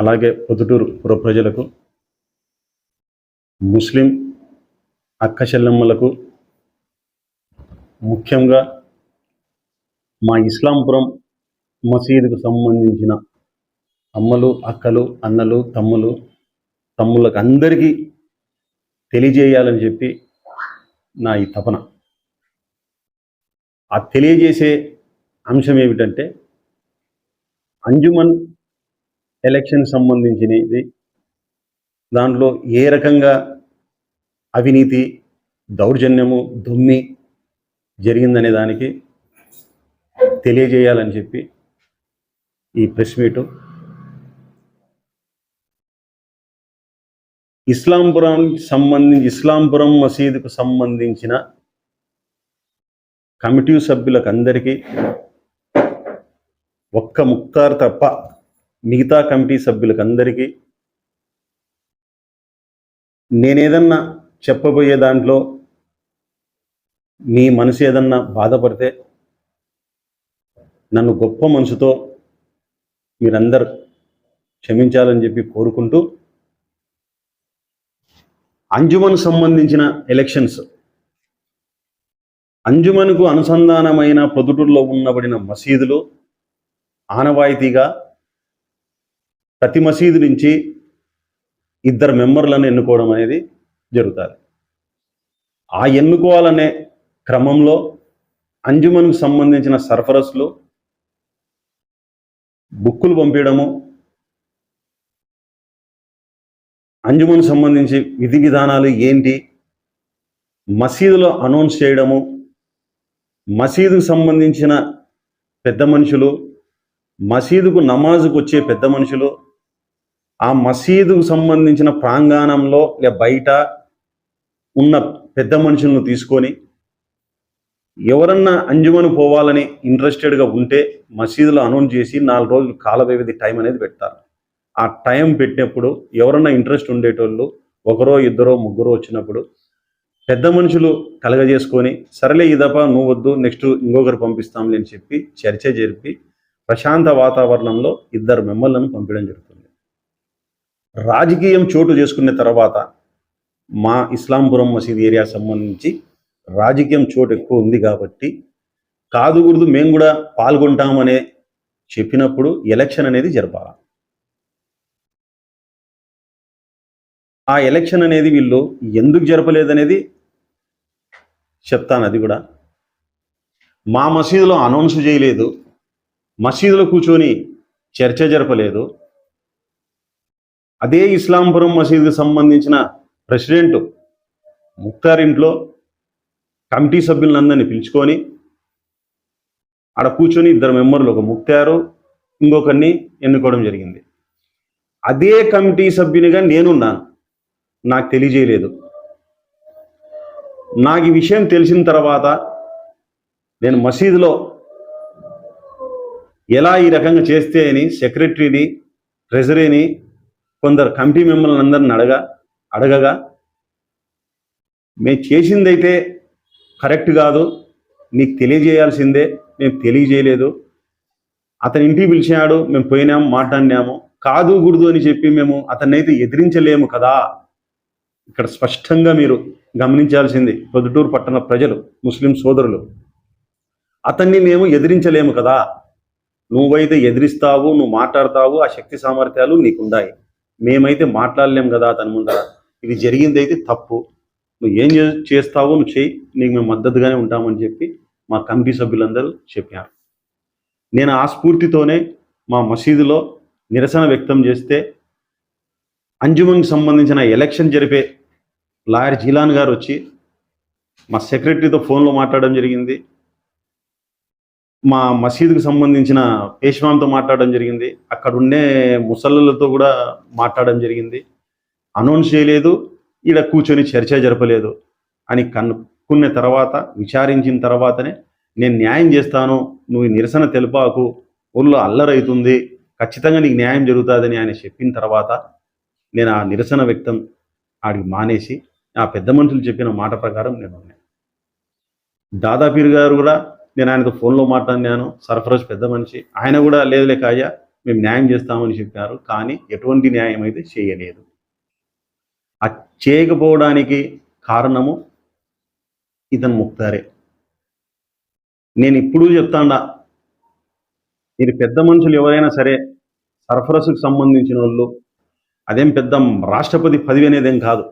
అలాగే పొద్దుటూరు పుర ప్రజలకు ముస్లిం అక్క చెల్లెమ్మలకు ముఖ్యంగా మా ఇస్లాంపురం మసీదుకు సంబంధించిన అమ్మలు అక్కలు అన్నలు తమ్ములు తమ్ముళ్ళకు అందరికీ తెలియజేయాలని చెప్పి నా ఈ తపన. ఆ తెలియజేసే అంశం ఏమిటంటే అంజుమన్ ఎలక్షన్ సంబంధించినది. దాంట్లో ఏ రకంగా అవినీతి దౌర్జన్యము దుమ్మి జరిగిందనే దానికి తెలియజేయాలని చెప్పి ఈ ప్రెస్ మీటు. ఇస్లాంపురం సంబంధించి ఇస్లాంపురం మసీదుకు సంబంధించిన కమిటీ సభ్యులకు అందరికీ ఒక్క ముక్తార్ తప్ప మిగతా కమిటీ సభ్యులకు అందరికీ నేనేదన్నా చెప్పబోయే దాంట్లో మీ మనసు ఏదన్నా బాధపడితే నన్ను గొప్ప మనసుతో మీరందరు క్షమించాలని చెప్పి కోరుకుంటూ అంజుమన్ సంబంధించిన ఎలక్షన్స్ అంజుమన్కు అనుసంధానమైన పొదుటూరులో ఉన్నబడిన మసీదులు ఆనవాయితీగా ప్రతి మసీదు నుంచి ఇద్దరు మెంబర్లను ఎన్నుకోవడం అనేది జరుగుతుంది. ఆ ఎన్నుకోవాలనే క్రమంలో అంజుమన్కు సంబంధించిన సర్ఫరస్లు బుక్కులు పంపించడము అంజుమన్ సంబంధించి విధి విధానాలు ఏంటి మసీదులో అనౌన్స్ చేయడము మసీదుకు సంబంధించిన పెద్ద మనుషులు మసీదుకు నమాజుకు వచ్చే పెద్ద మనుషులు ఆ మసీదుకు సంబంధించిన ప్రాంగణంలో లే బయట ఉన్న పెద్ద మనుషులను తీసుకొని ఎవరన్నా అంజుమను పోవాలని ఇంట్రెస్టెడ్గా ఉంటే మసీదులో అనౌన్స్ చేసి నాలుగు రోజులు కాల వ్యవధి టైం అనేది పెడతారు. ఆ టైం పెట్టినప్పుడు ఎవరన్నా ఇంట్రెస్ట్ ఉండేటోళ్ళు ఒకరో ఇద్దరో ముగ్గురో వచ్చినప్పుడు పెద్ద మనుషులు కలగజేసుకొని సరేలే ఈ దఫా నువ్వు వద్దు నెక్స్ట్ ఇంకొకరు పంపిస్తాంలే అని చెప్పి చర్చ జరిపి ప్రశాంత వాతావరణంలో ఇద్దరు మెంబర్లను పంపించడం జరుగుతుంది. రాజకీయం చోటు చేసుకున్న తర్వాత మా ఇస్లాంపురం మసీద్ ఏరియా సంబంధించి రాజకీయం చోటు ఎక్కువ ఉంది కాబట్టి కాదు కాదుకూడదు మేము కూడా పాల్గొంటామనే చెప్పినప్పుడు ఎలక్షన్ అనేది జరపాలి? ఆ ఎలక్షన్ అనేది వీళ్ళు ఎందుకు జరపలేదనేది చెప్తాను అది కూడా. మా మసీదులో అనౌన్స్ చేయలేదు. మసీదులో కూర్చొని చర్చ జరపలేదు. అదే ఇస్లాంపురం మసీదుకు సంబంధించిన ప్రెసిడెంట్ ముక్తార్ ఇంట్లో కమిటీ సభ్యులందరినీ పిలుచుకొని ఆడ కూర్చొని ఇద్దరు మెంబర్లు ఒక ముక్తారు ఇంకొకరిని ఎన్నుకోవడం జరిగింది. అదే కమిటీ సభ్యునిగా నేనున్నాను. నాకు తెలియజేయలేదు. నాకు ఈ విషయం తెలిసిన తర్వాత నేను మసీదులో ఎలా ఈ రకంగా చేస్తే అని సెక్రటరీని ట్రెజరీని కొందరు కమిటీ మెంబర్లను అందరిని అడగా అడగగా మేము చేసిందైతే కరెక్ట్ కాదు నీకు తెలియజేయాల్సిందే మేము తెలియజేయలేదు. అతని ఇంటికి పిలిచాడు మేము పోయినాము మాట్లాడినాము. కాదు గుర్దు అని చెప్పి మేము అతన్ని అయితే ఎదిరించలేము కదా. ఇక్కడ స్పష్టంగా మీరు గమనించాల్సింది పొద్దుటూరు పట్టణ ప్రజలు ముస్లిం సోదరులు. అతన్ని మేము ఎదిరించలేము కదా. నువ్వైతే ఎదిరిస్తావు నువ్వు మాట్లాడతావు ఆ శక్తి సామర్థ్యాలు నీకున్నాయి మేమైతే మాట్లాడలేం కదా అతని ముందర. ఇది జరిగిందైతే తప్పు. నువ్వు ఏం చేస్తావో నువ్వు చేయి నీకు మేము మద్దతుగానే ఉంటామని చెప్పి మా కమిటీ సభ్యులందరూ చెప్పారు. నేను ఆ స్ఫూర్తితోనే మా మసీదులో నిరసన వ్యక్తం చేస్తే అంజుమన్కి సంబంధించిన ఎలక్షన్ జరిపే లాయర్ జీలాన్ గారు వచ్చి మా సెక్రటరీతో ఫోన్లో మాట్లాడడం జరిగింది. మా మసీదుకు సంబంధించిన పేష్వాంతో మాట్లాడడం జరిగింది. అక్కడ ఉండే ముసళ్ళతో కూడా మాట్లాడడం జరిగింది. అనౌన్స్ చేయలేదు. ఈడ కూర్చొని చర్చ జరపలేదు అని కనుక్కున్న తర్వాత విచారించిన తర్వాతనే నేను న్యాయం చేస్తాను. నువ్వు నిరసన తెలిపాకు. ఊళ్ళో అల్లరవుతుంది ఖచ్చితంగా నీకు న్యాయం జరుగుతుందని ఆయన చెప్పిన తర్వాత నేను ఆ నిరసన వ్యక్తం ఆడికి మానేసి ఆ పెద్ద మనుషులు చెప్పిన మాట ప్రకారం నేను ఉన్నాను. దాదాపీర్ గారు కూడా నేను ఆయనతో ఫోన్లో మాట్లాడినాను సర్ఫరాజ్ పెద్ద మనిషి ఆయన కూడా లేదులే కాయ్యా మేము న్యాయం చేస్తామని చెప్పారు కానీ ఎటువంటి న్యాయం అయితే చేయలేదు. ఆ చేయకపోవడానికి కారణము ఇతను ముక్తారే. నేను ఇప్పుడు చెప్తాండా మీరు పెద్ద మనుషులు ఎవరైనా సరే సరఫరసుకు సంబంధించిన వాళ్ళు అదేం పెద్ద రాష్ట్రపతి పదవి అనేదేం కాదు.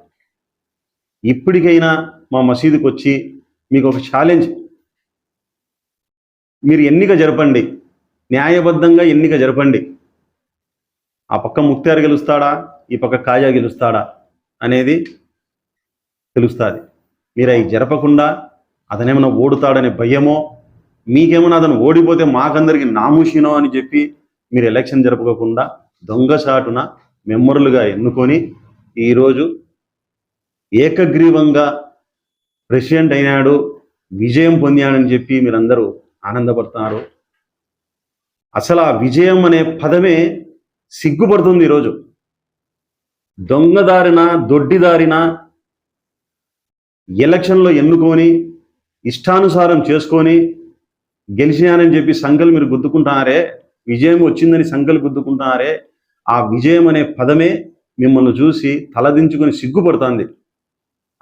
ఇప్పటికైనా మా మసీదుకి వచ్చి మీకు ఒక ఛాలెంజ్ మీరు ఎన్నిక జరపండి. న్యాయబద్ధంగా ఎన్నిక జరపండి. ఆ పక్క ముక్తారు గెలుస్తాడా? ఈ పక్క కాజా గెలుస్తాడా? అనేది తెలుస్తుంది. మీరు అవి జరపకుండా అతనేమైనా ఓడుతాడనే భయమో? మీకేమైనా అతను ఓడిపోతే మాకందరికి నామూషినో అని చెప్పి మీరు ఎలక్షన్ జరపకుండా దొంగసాటున మెంబర్లుగా ఎన్నుకొని ఈరోజు ఏకగ్రీవంగా ప్రెసిడెంట్ అయినాడు విజయం పొందాడని చెప్పి మీరందరూ ఆనందపడుతున్నారు. అసలు ఆ విజయం అనే పదమే సిగ్గుపడుతుంది ఈరోజు. దొంగదారిన దొడ్డిదారిన ఎలక్షన్లో ఎన్నుకొని ఇష్టానుసారం చేసుకొని గెలిచినానని చెప్పి సంఘాలు మీరు గుద్దుకుంటున్నారే? విజయం వచ్చిందని సంఘాలు గుద్దుకుంటున్నారే? ఆ విజయం అనే పదమే మిమ్మల్ని చూసి తలదించుకొని సిగ్గుపడుతుంది.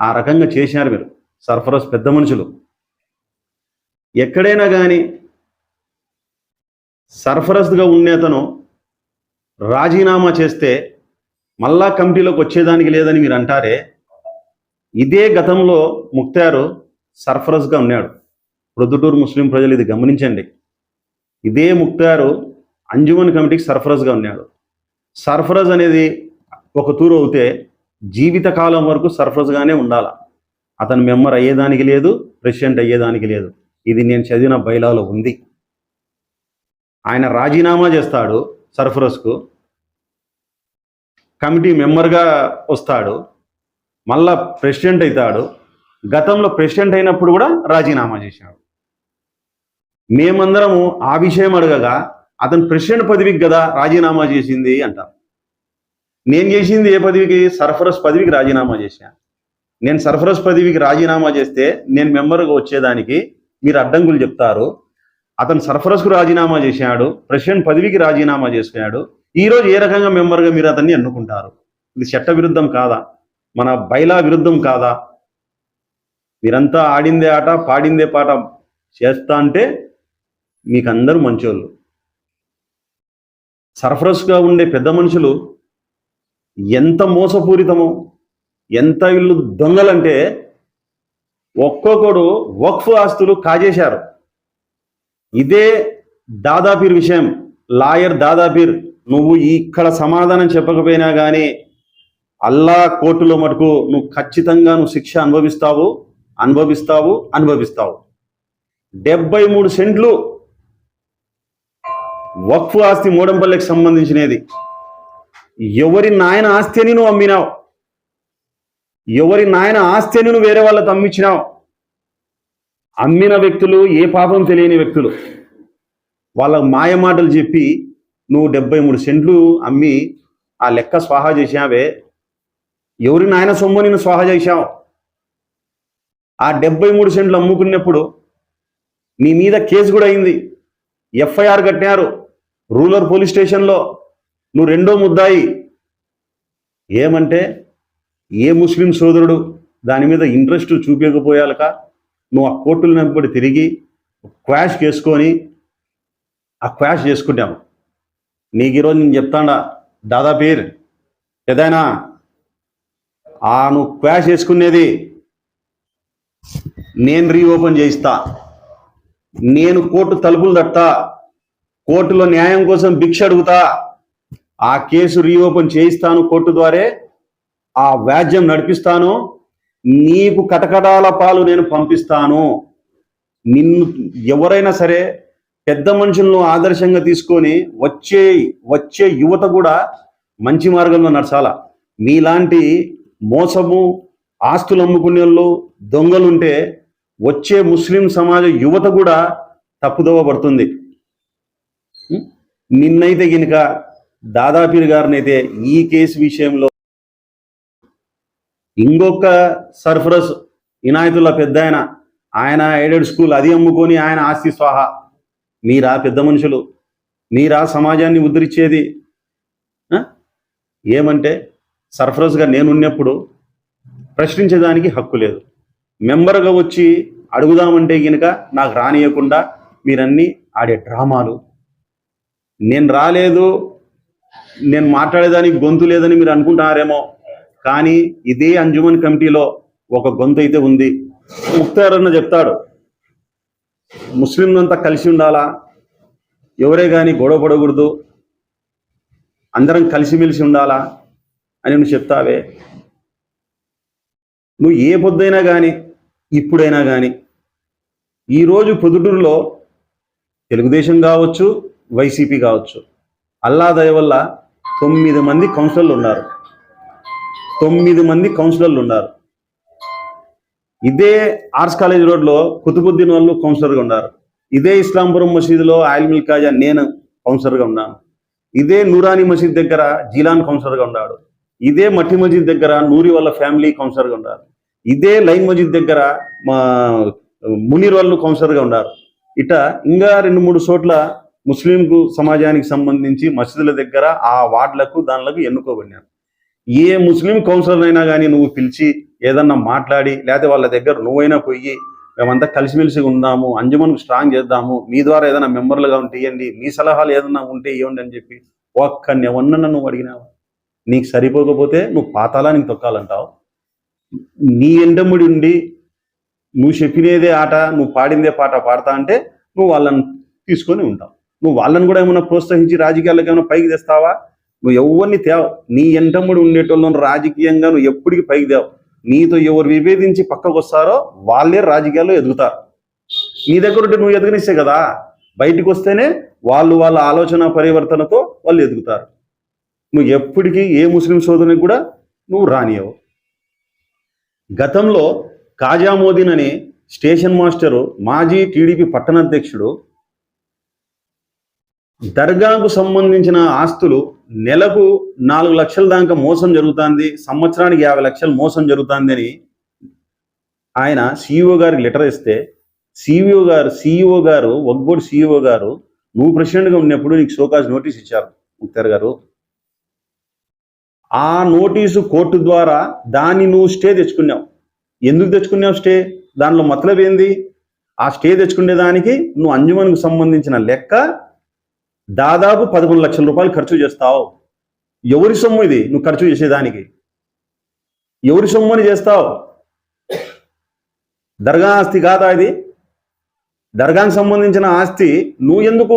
ఆ రకంగా చేశారు మీరు. సర్ఫరాజ్ పెద్ద మనుషులు. ఎక్కడైనా కానీ సర్ఫరస్గా ఉండేతను రాజీనామా చేస్తే మళ్ళా కమిటీలోకి వచ్చేదానికి లేదని మీరు అంటారే? ఇదే గతంలో ముక్తారు సర్ఫరస్గా ఉన్నాడు. ప్రొద్దుటూరు ముస్లిం ప్రజలు ఇది గమనించండి. ఇదే ముక్తారు అంజుమన్ కమిటీకి సర్ఫరస్గా ఉన్నాడు. సర్ఫరజ్ అనేది ఒక తూరు అవుతే జీవితకాలం వరకు సర్ఫరజ్గానే ఉండాల. అతను మెంబర్ అయ్యేదానికి లేదు ప్రెసిడెంట్ అయ్యేదానికి లేదు. ఇది నేను చదివిన బైలాలో ఉంది. ఆయన రాజీనామా చేస్తాడు సర్ఫరస్కు. కమిటీ మెంబర్గా వస్తాడు. మళ్ళా ప్రెసిడెంట్ అవుతాడు గతంలో ప్రెసిడెంట్ అయినప్పుడు కూడా రాజీనామా చేశాడు. మేమందరము ఆ విషయం అడగగా అతను ప్రెసిడెంట్ పదవికి కదా రాజీనామా చేసింది అంటారు. నేను చేసింది ఏ పదవికి? సర్ఫరస్ పదవికి రాజీనామా చేశాను నేను సర్ఫరస్ పదవికి రాజీనామా చేస్తే నేను మెంబర్గా వచ్చేదానికి మీరు అడ్డంకులు చెప్తారు. అతను సర్ఫరస్కు రాజీనామా చేశాడు. ప్రెసిడెంట్ పదవికి రాజీనామా చేశాడు ఈరోజు ఏ రకంగా మెంబర్గా మీరు అతన్ని ఎన్నుకుంటారు? ఇది చట్ట విరుద్ధం కాదా? మన బైలా విరుద్ధం కాదా? మీరంతా ఆడిందే ఆట పాడిందే పాట చేస్తా అంటే మీకు అందరూ మంచోళ్ళు. సర్ఫరస్గా ఉండే పెద్ద మనుషులు ఎంత మోసపూరితమో ఎంత వీళ్ళు దొంగలంటే ఒక్కొక్కడు వక్ఫ్ ఆస్తులు కాజేశారు. ఇదే దాదాపీర్ విషయం. లాయర్ దాదాపీర్ నువ్వు ఇక్కడ సమాధానం చెప్పకపోయినా కానీ అల్లా కోర్టులో మటుకు నువ్వు ఖచ్చితంగా నువ్వు శిక్ష అనుభవిస్తావు అనుభవిస్తావు అనుభవిస్తావు. డెబ్బై మూడు సెంట్లు వక్ఫ్ ఆస్తి మూడంపల్లికి సంబంధించినది. ఎవరి నాయన ఆస్తి అని నువ్వు అమ్మినావు? ఎవరి నాయన ఆస్తిని నువ్వు వేరే వాళ్ళకి అమ్మించినావు అమ్మిన వ్యక్తులు ఏ పాపం తెలియని వ్యక్తులు. వాళ్ళ మాయ మాటలు చెప్పి నువ్వు డెబ్బై మూడు సెంట్లు అమ్మి ఆ లెక్క స్వాహా చేసావే ఎవరి నాయన సొమ్ము నేను స్వాహా చేశావు? ఆ డెబ్బై మూడు సెంట్లు అమ్ముకున్నప్పుడు నీ మీద కేసు కూడా అయింది. ఎఫ్ఐఆర్ కట్టినారు రూరల్ పోలీస్ స్టేషన్లో నువ్వు రెండో ముద్దాయి. ఏమంటే ఏ ముస్లిం సోదరుడు దాని మీద ఇంట్రెస్ట్ చూపించకపోయాలక నువ్వు ఆ కోర్టులు వెంబడి తిరిగి క్వాష్ చేసుకొని ఆ క్వాష్ చేసుకుంటాం నీకు ఈరోజు నేను చెప్తాడా దాదా పేరు ఏదైనా? ఆ నువ్వు క్వాష్ చేసుకునేది నేను రీఓపెన్ చేయిస్తా. నేను కోర్టు తలుపులు తట్టా కోర్టులో న్యాయం కోసం భిక్ష అడుగుతా. ఆ కేసు రీఓపెన్ చేయిస్తాను కోర్టు ద్వారే. ఆ వ్యాజ్యం నడిపిస్తాను? నీకు కటకటాల పాలు నేను పంపిస్తాను. నిన్ను ఎవరైనా సరే పెద్ద మనుషులను ఆదర్శంగా తీసుకొని వచ్చే వచ్చే యువత కూడా మంచి మార్గంలో నడచాల? మీలాంటి మోసము ఆస్తులు అమ్ముకునే వాళ్ళు దొంగలుంటే వచ్చే ముస్లిం సమాజ యువత కూడా తప్పుదోవ పడుతుంది. నిన్నైతే గినక దాదాపీర్ గారినైతే ఈ కేసు విషయంలో ఇంకొక సర్ఫరస్ ఇనాయతుల పెద్ద ఆయన ఆయన ఎయిడెడ్ స్కూల్ అది అమ్ముకొని ఆయన ఆస్తి స్వాహ. మీరా పెద్ద మనుషులు. మీరా సమాజాన్ని ఉద్ధరించేది. ఏమంటే సర్ఫరస్గా నేనున్నప్పుడు ప్రశ్నించడానికి హక్కు లేదు. మెంబర్గా వచ్చి అడుగుదామంటే కనుక నాకు రానియకుండా మీరన్నీ ఆడే డ్రామాలు. నేను రాలేదు నేను మాట్లాడేదానికి గొంతు లేదని మీరు అనుకుంటున్నారేమో. కానీ ఇదే అంజుమన్ కమిటీలో ఒక గొంతు అయితే ఉంది. ముక్తారన్న చెప్తాడు ముస్లింలంతా కలిసి ఉండాలా? ఎవరే కానీ గొడవ పడకూడదు. అందరం కలిసిమెలిసి ఉండాలా? అని నువ్వు చెప్తావే. నువ్వు ఏ పొద్దైనా కానీ ఇప్పుడైనా కానీ ఈరోజు పొద్దుటూరులో తెలుగుదేశం కావచ్చు వైసీపీ కావచ్చు అల్లా దయ వల్ల తొమ్మిది మంది కౌన్సిలర్లు ఉన్నారు. తొమ్మిది మంది కౌన్సిలర్లు ఉన్నారు. ఇదే ఆర్ట్స్ కాలేజ్ రోడ్లో కుతుబుద్దీన్ వాళ్ళు కౌన్సిలర్గా ఉన్నారు. ఇదే ఇస్లాంపురం మసీదులో ఆయిల్ మిల్ కాజా నేను కౌన్సిలర్గా ఉన్నాను. ఇదే నూరాని మసీద్ దగ్గర జీలాన్ కౌన్సిలర్గా ఉన్నాడు. ఇదే మట్టి మసీద్ దగ్గర నూరి వాళ్ళ ఫ్యామిలీ కౌన్సిలర్గా ఉన్నారు. ఇదే లైన్ మసీద్ దగ్గర మా మునీర్ వాళ్ళు కౌన్సిలర్గా ఉన్నారు. ఇట ఇంకా రెండు మూడు చోట్ల ముస్లింకు సమాజానికి సంబంధించి మసీదుల దగ్గర ఆ వార్డులకు దానిలకు ఎన్నుకోబడినారు. ఏ ముస్లిం కౌన్సిలర్ అయినా కానీ నువ్వు పిలిచి ఏదన్నా మాట్లాడి లేకపోతే వాళ్ళ దగ్గర నువ్వైనా పోయి మేమంతా కలిసిమెలిసి ఉందాము అంజుమన్కు స్ట్రాంగ్ చేద్దాము మీ ద్వారా ఏదైనా మెంబర్లుగా ఉంటే ఇవ్వండి మీ సలహాలు ఏదైనా ఉంటే ఇవ్వండి అని చెప్పి ఒక్క ఎవరినన్నా నువ్వు అడిగినావు. నీకు సరిపోకపోతే నువ్వు పాతాలానికి తొక్కాలంటావు. నీ ఎండముడి ఉండి నువ్వు చెప్పినదే ఆట నువ్వు పాడిందే పాట పాడతా అంటే నువ్వు వాళ్ళని తీసుకొని ఉంటావు. నువ్వు వాళ్ళని కూడా ఏమైనా ప్రోత్సహించి రాజకీయాలకు ఏమైనా పైకి తెస్తావా? నువ్వు ఎవరిని తేవు నీ ఎంటముడు ఉండేటోళ్ళను రాజకీయంగా నువ్వు ఎప్పటికీ పైకి తేవు నీతో ఎవరు విభేదించి పక్కకు వస్తారో వాళ్ళే రాజకీయాల్లో ఎదుగుతారు. నీ దగ్గర ఉంటే నువ్వు ఎదగనిస్తే కదా బయటికి వస్తేనే వాళ్ళు వాళ్ళ ఆలోచన పరివర్తనతో వాళ్ళు ఎదుగుతారు. నువ్వు ఎప్పటికీ ఏ ముస్లిం సోదరునికి కూడా నువ్వు రానియవు గతంలో కాజామోదీన్ అనే స్టేషన్ మాస్టరు మాజీ టీడీపీ పట్టణాధ్యక్షుడు దర్గాకు సంబంధించిన ఆస్తులు నెలకు నాలుగు లక్షల దాకా మోసం జరుగుతుంది సంవత్సరానికి యాభై లక్షలు మోసం జరుగుతుంది అని ఆయన సిఇఓ గారికి లెటర్ ఇస్తే సిఇఓ గారు సిఇఓ గారు ఒగ్గోడు సిఇఓ గారు నువ్వు ప్రెసిడెంట్గా ఉన్నప్పుడు నీకు షోకాజ్ నోటీస్ ఇచ్చారు ముక్తార్ గారు. ఆ నోటీసు కోర్టు ద్వారా దాన్ని నువ్వు స్టే తెచ్చుకున్నావు. ఎందుకు తెచ్చుకున్నావు స్టే? దానిలో మతలబ్ ఏంది? ఆ స్టే తెచ్చుకునే దానికి నువ్వు అంజుమన్కు సంబంధించిన లెక్క దాదాపు పదకొండు లక్షల రూపాయలు ఖర్చు చేస్తావు. ఎవరి సొమ్ము ఇది? నువ్వు ఖర్చు చేసేదానికి. ఎవరి సొమ్ము అని చేస్తావు? దర్గా ఆస్తి కాదా ఇది? దర్గాకు సంబంధించిన ఆస్తి నువ్వు ఎందుకు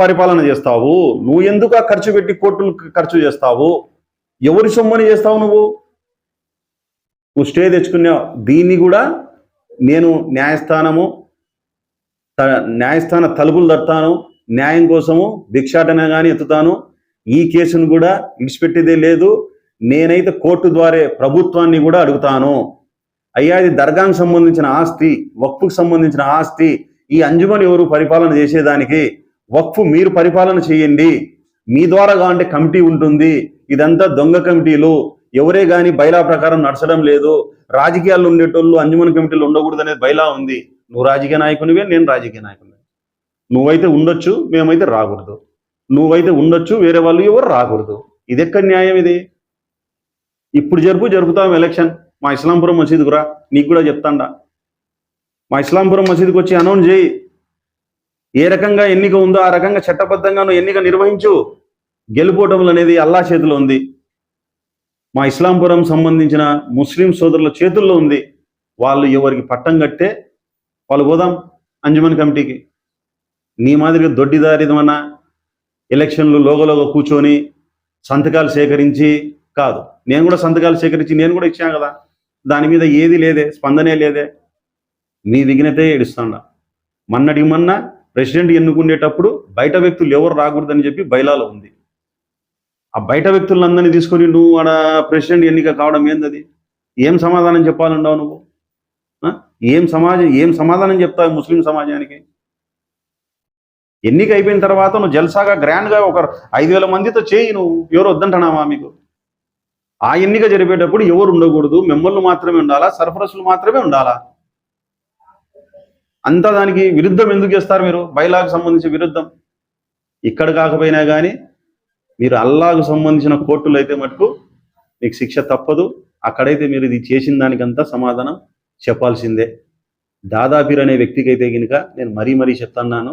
పరిపాలన చేస్తావు? నువ్వు ఎందుకు ఆ ఖర్చు పెట్టి కోర్టులు ఖర్చు చేస్తావు? ఎవరి సొమ్ముని చేస్తావు నువ్వు? నువ్వు స్టే తెచ్చుకున్నావు. దీన్ని కూడా నేను న్యాయస్థానము న్యాయస్థాన తలుపులు తడతాను. న్యాయం కోసము భిక్షాటన కానీ ఎత్తుతాను ఈ కేసును కూడా ఇడిచిపెట్టేదే లేదు. నేనైతే కోర్టు ద్వారా ప్రభుత్వాన్ని కూడా అడుగుతాను. అయ్యా ఇది దర్గాకు సంబంధించిన ఆస్తి వక్ఫుకు సంబంధించిన ఆస్తి. ఈ అంజుమన్ ఎవరు పరిపాలన చేసేదానికి? వక్ఫ్ మీరు పరిపాలన చేయండి. మీ ద్వారా కావంటే కమిటీ ఉంటుంది. ఇదంతా దొంగ కమిటీలు. ఎవరే కానీ బైలా ప్రకారం నడచడం లేదు. రాజకీయాల్లో ఉండేటోళ్ళు అంజుమన్ కమిటీలు ఉండకూడదు అనేది బైలా ఉంది. నువ్వు రాజకీయ నాయకునివే నేను రాజకీయ నాయకుని. నువ్వైతే ఉండొచ్చు మేమైతే రాకూడదు. నువ్వైతే ఉండొచ్చు వేరే వాళ్ళు ఎవరు రాకూడదు. ఇది ఎక్కడ న్యాయం ఇది? ఇప్పుడు జరుపు జరుపుతాం ఎలక్షన్. మా ఇస్లాంపురం మసీదుకు రా నీకు కూడా చెప్తాండా. మా ఇస్లాంపురం మసీదుకు వచ్చి అనౌన్స్ చేయి. ఏ రకంగా ఎన్నిక ఉందో ఆ రకంగా చట్టబద్ధంగా నువ్వు ఎన్నిక నిర్వహించు. గెలుపోవటం అనేది అల్లా చేతిలో ఉంది. మా ఇస్లాంపురం సంబంధించిన ముస్లిం సోదరుల చేతుల్లో ఉంది. వాళ్ళు ఎవరికి పట్టం కట్టే వాళ్ళు పోదాం అంజుమన్ కమిటీకి. నీ మాదిరిగా దొడ్డిదారిదమన్నా ఎలక్షన్లు లోగలోగ కూర్చొని సంతకాలు సేకరించి కాదు. నేను కూడా సంతకాలు సేకరించి నేను కూడా ఇచ్చాను కదా. దాని మీద ఏది లేదే స్పందనే లేదే. నీ విఘ్నతే ఏడుస్తాడా. మన్నటికి మొన్న ప్రెసిడెంట్ ఎన్నుకునేటప్పుడు బయట వ్యక్తులు ఎవరు రాకూడదని చెప్పి బయలాలో ఉంది. ఆ బయట వ్యక్తులందరినీ తీసుకొని నువ్వు ఆడ ప్రెసిడెంట్ ఎన్నిక కావడం ఏందది? ఏం సమాధానం చెప్పాలన్నావు నువ్వు? ఏం సమాజం ఏం సమాధానం చెప్తావు ముస్లిం సమాజానికి? ఎన్నిక అయిపోయిన తర్వాత నువ్వు జల్సాగా గ్రాండ్గా ఒక ఐదు వేల మందితో చేయి నువ్వు. ఎవరు వద్దంటున్నావా మీకు? ఆ ఎన్నిక జరిపేటప్పుడు ఎవరు ఉండకూడదు? మెమ్మల్ని మాత్రమే ఉండాలా? సర్ఫరస్లు మాత్రమే ఉండాలా? అంతా దానికి విరుద్ధం ఎందుకు చేస్తారు మీరు? బైలాకు సంబంధించి విరుద్ధం. ఇక్కడ కాకపోయినా కానీ మీరు అల్లాకు సంబంధించిన కోర్టులు అయితే మటుకు మీకు శిక్ష తప్పదు. అక్కడైతే మీరు ఇది చేసిన దానికంతా సమాధానం చెప్పాల్సిందే. దాదాపీర్ అనే వ్యక్తికి అయితే కనుక నేను మరీ మరీ చెప్తున్నాను.